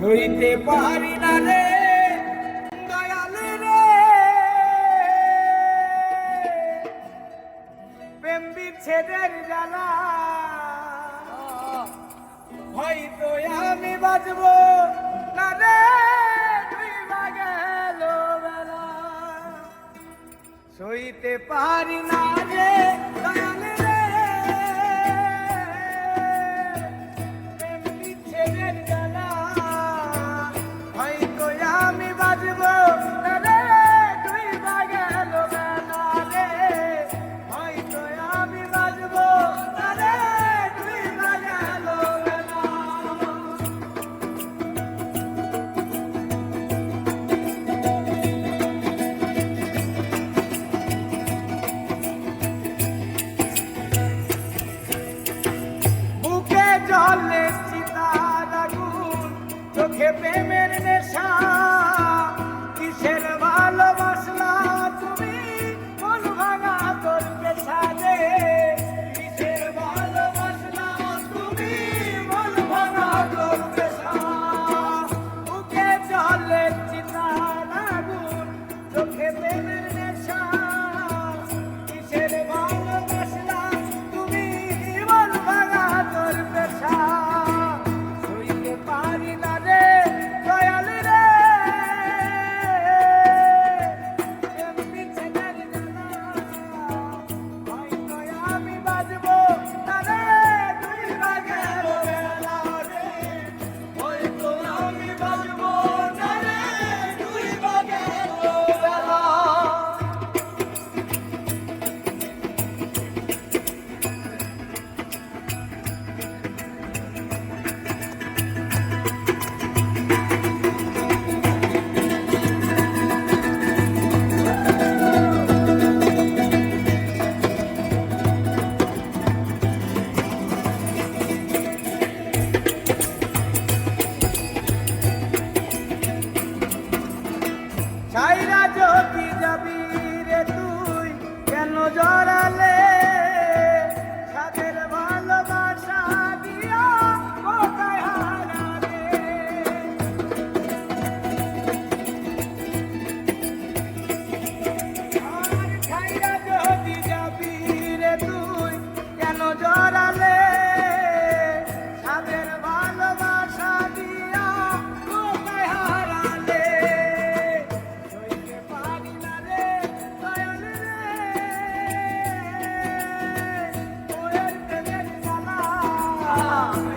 সইতে পারি না রে, দয়াল রে। প্রেম বিচ্ছেদের জ্বালা। হয়তো আমি বাজবো না রে সইতে পারি না রে। para Bye.